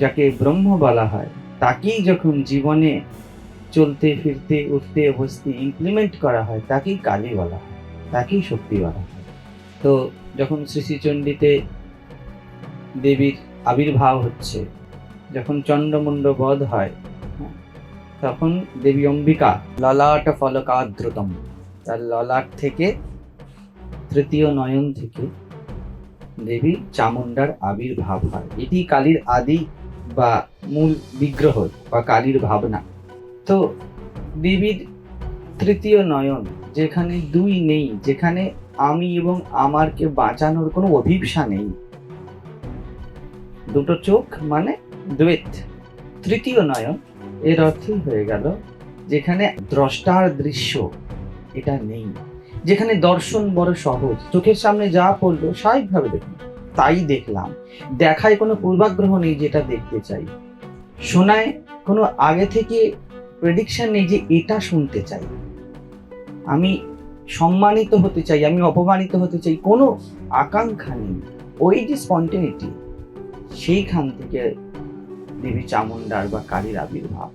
যাকে ব্রহ্ম বলা হয় তাকেই যখন জীবনে চলতে ফিরতে উঠতে বসতে ইমপ্লিমেন্ট করা হয় তাকেই কালী বলা হয় তাকেই শক্তি বলা হয়। তো যখন শ্রী শ্রীচণ্ডীতে দেবীর আবির্ভাব হচ্ছে যখন চণ্ডমুণ্ড বধ হ্যাঁ, তখন দেবী অম্বিকা ললাট ফলকাদ্রতম তার ললাট থেকে তৃতীয় নয়ন থেকে দেবী চামুণ্ডার আবির্ভাব হয়। এটি কালীর আদি বা মূল বিগ্রহ বা কালীর ভাবনা। তো দেবীর তৃতীয় নয়ন, যেখানে দুই নেই, যেখানে আমি এবং আমারকে বাঁচানোর কোনো অভিপ্সা নেই। দুটো চোখ মানে দ্বৈত। তৃতীয় নয়ন, এর অর্থই হয়ে গেল যেখানে দ্রষ্টার দৃশ্য এটা নেই, যেখানে দর্শন বড় সহজ। চোখের সামনে যা পড়ল স্বাভাবিকভাবে দেখলাম তাই দেখলাম। দেখায় কোনো পূর্বাগ্রহ নেই যেটা দেখতে চাই। শোনায় কোনো আগে থেকে প্রেডিকশন নেই যে এটা শুনতে চাই। আমি সম্মানিত হতে চাই, আমি অপমানিত হতে চাই, কোনো আকাঙ্ক্ষা নেই। ওই যে স্পন্টেনিটি সেইখান থেকে দেবী চামুণ্ডার বা কালীর আবির্ভাব।